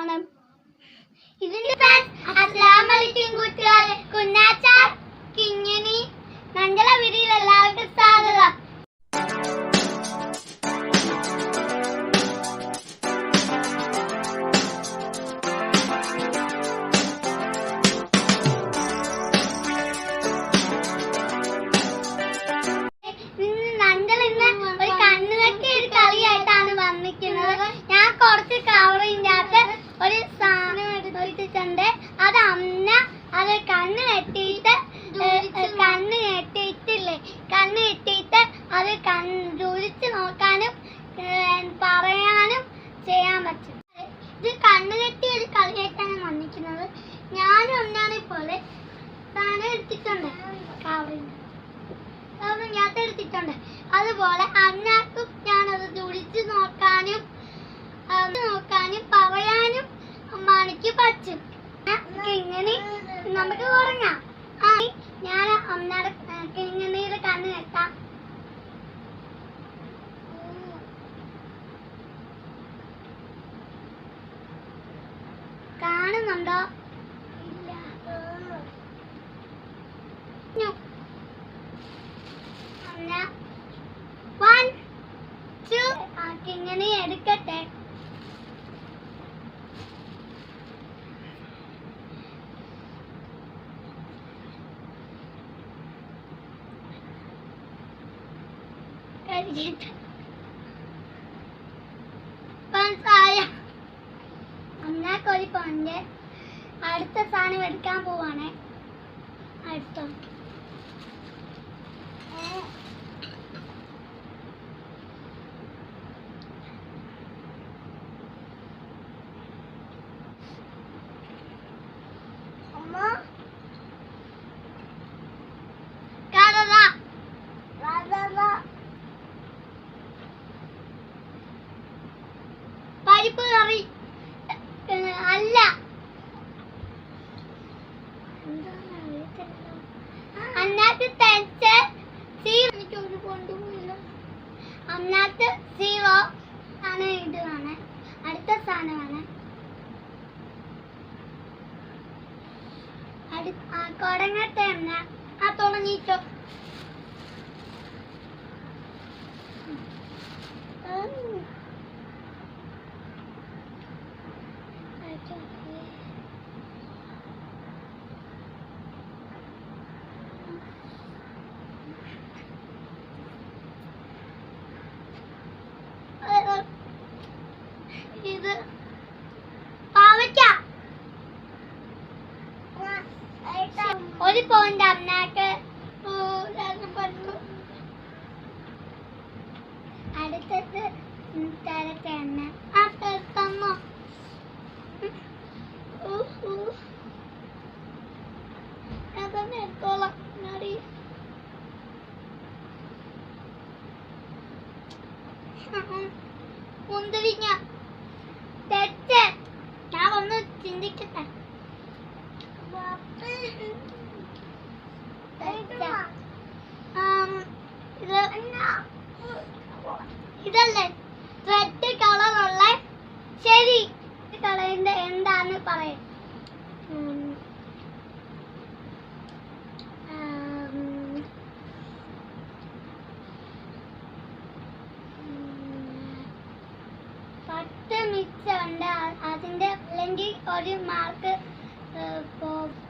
സാധനം ഇതിന്റെ അസ്ലാമലിക്കും കൂട്ടുകാരെ. കുഞ്ഞാച്ചാർ കിങ്ങിണി മംഗളവിരിയിൽ എല്ലാവർക്കും ഇത് കണ്ണ് കെട്ടി ഒരു കളിയായിട്ടാണ് വന്നിരിക്കുന്നത്. ഞാനും ഒന്നാണ് പോലെ സാധനം എടുത്തിട്ടുണ്ട്. ഞാൻ എടുത്തിട്ടുണ്ട്. അതുപോലെ അന്നാക്കും ഞാനത് തുടിച്ച് നോക്കാനും നോക്കാനും പറയാനും മണിക്ക് പറ്റും. കിങ്ങിണി നമുക്ക് തുടങ്ങാം ഞാൻ അമ്മയുടെ കിങ്ങിണിയുടെ കണ്ണ് കെട്ടാം. കാണുന്നുണ്ടോ. ആ, കിങ്ങിണി എടുക്കട്ടെ. കഴിക്കട്ടെ പഞ്ചസാര അന്നാക്കൊരു പണ്ട് അടുത്ത സാധനം എടുക്കാൻ പോവാണ്. അടുത്തോ? പരിപ്പ് കറി. അല്ല. അന്നത്തെ തെച്ച് സീറോ എനിക്ക് ഒരു കൊണ്ടുപോയില്ല അന്നത്തെ സീറോ ആണ് ഇതാണ് അടുത്ത സാധനമാണ്. കൊടങ്ങട്ടെ എണ്ണ. ആ തുടങ്ങിയിട്ടോ പാവയ്ക്ക ഒരു പോയിന്റ് അമ്മയ്ക്ക് അടുത്തത് തരത്തെ എണ്ണ ആ തന്നോ അതൊന്ന് എടുത്തോളാം നടി മുന്തിരിങ്ങ. തെറ്റ്. ഞാൻ ഒന്ന് ചിന്തിക്കട്ടെ തെറ്റ്. ആം, ഇത്. ഇതല്ലേ? റെഡ് കളറുള്ള ശരി. കളറിന്റെ എന്താന്ന് പറയാം. പത്ത് മിച്ചമുണ്ട് അ- അതിന്റെ അല്ലെങ്കിൽ ഒരു മാർക്ക് പോകും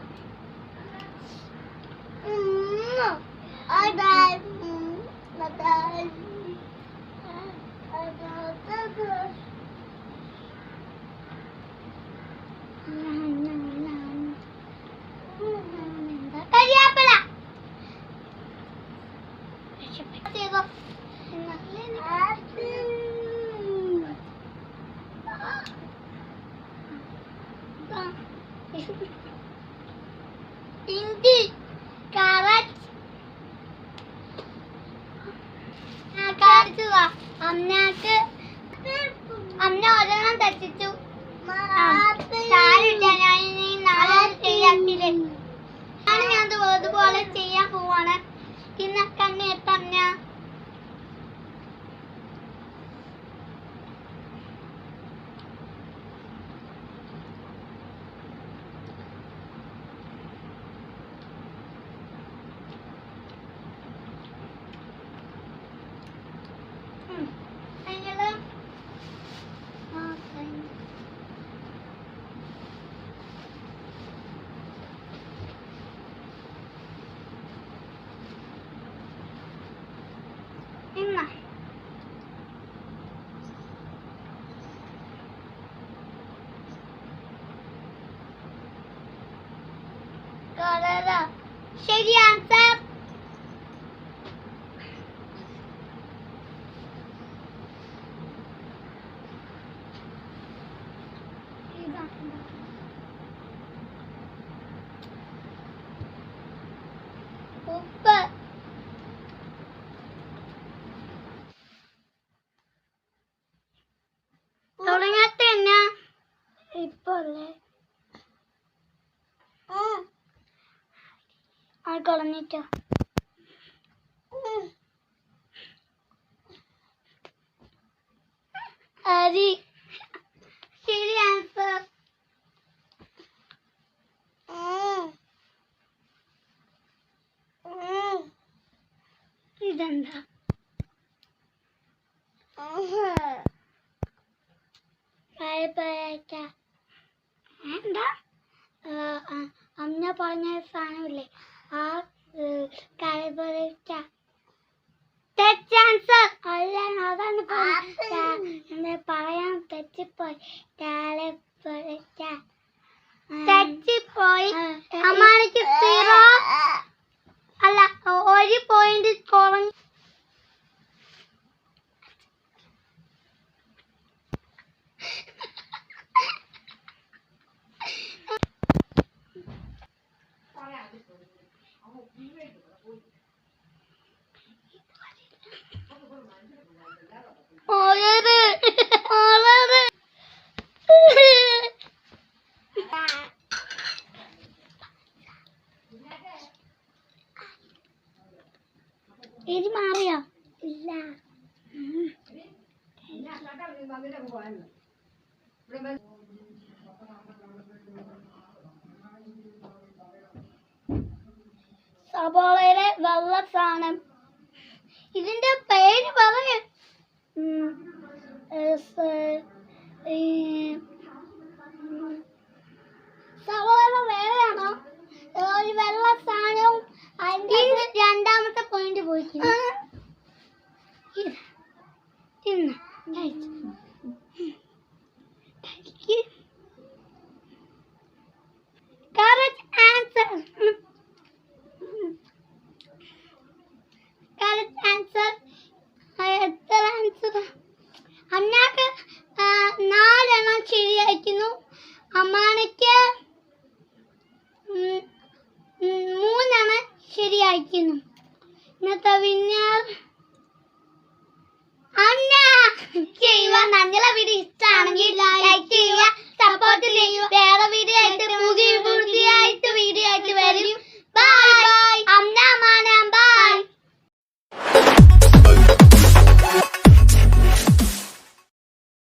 ഇഞ്ചി കാരറ്റ് കാണിച്ചു അമ്മയ്ക്ക് അമ്മ ഒരെണ്ണം തെറ്റിച്ചു ഞാൻ അതുപോലെ ചെയ്യാൻ പോവാണ് ഇന്ന് കണ്ണി എത്തമ്മ അതിനുള്ള ആ കഴിഞ്ഞു ഇന്ന കളറ ശരി ആൻസർ ഉപ്പ്. തുടങ്ങാത്ത എന്നാ? ഇപ്പൊ അല്ലേ ആ കളഞ്ഞിട്ടോ. അരി. ശരി ആൻസർ ഇതെന്താ? എന്താ? അമ്മ പറഞ്ഞ സാധനമില്ലേ? like സബോളയിലെ വെള്ള സാധനം ഇതിന്റെ പേര് പറയ. സബോള വേറെയാണോ? ഒരു വെള്ള സാധനവും അതിന്റെ രണ്ടാമത്തെ പോയിന്റ് പോയിരിക്കുന്നു ചെയ്യുക. ഞങ്ങളെ വീഡിയോ ഇഷ്ടമാണെങ്കിൽ ലൈക്ക് ചെയ്യുക. സപ്പോർട്ട് ചെയ്യുക. വേറെ വീഡിയോ ആയിട്ട് പുതിയ പുതിയായിട്ട് വീഡിയോ ആയിട്ട് വരും ബൈ ബൈ അമ്മ.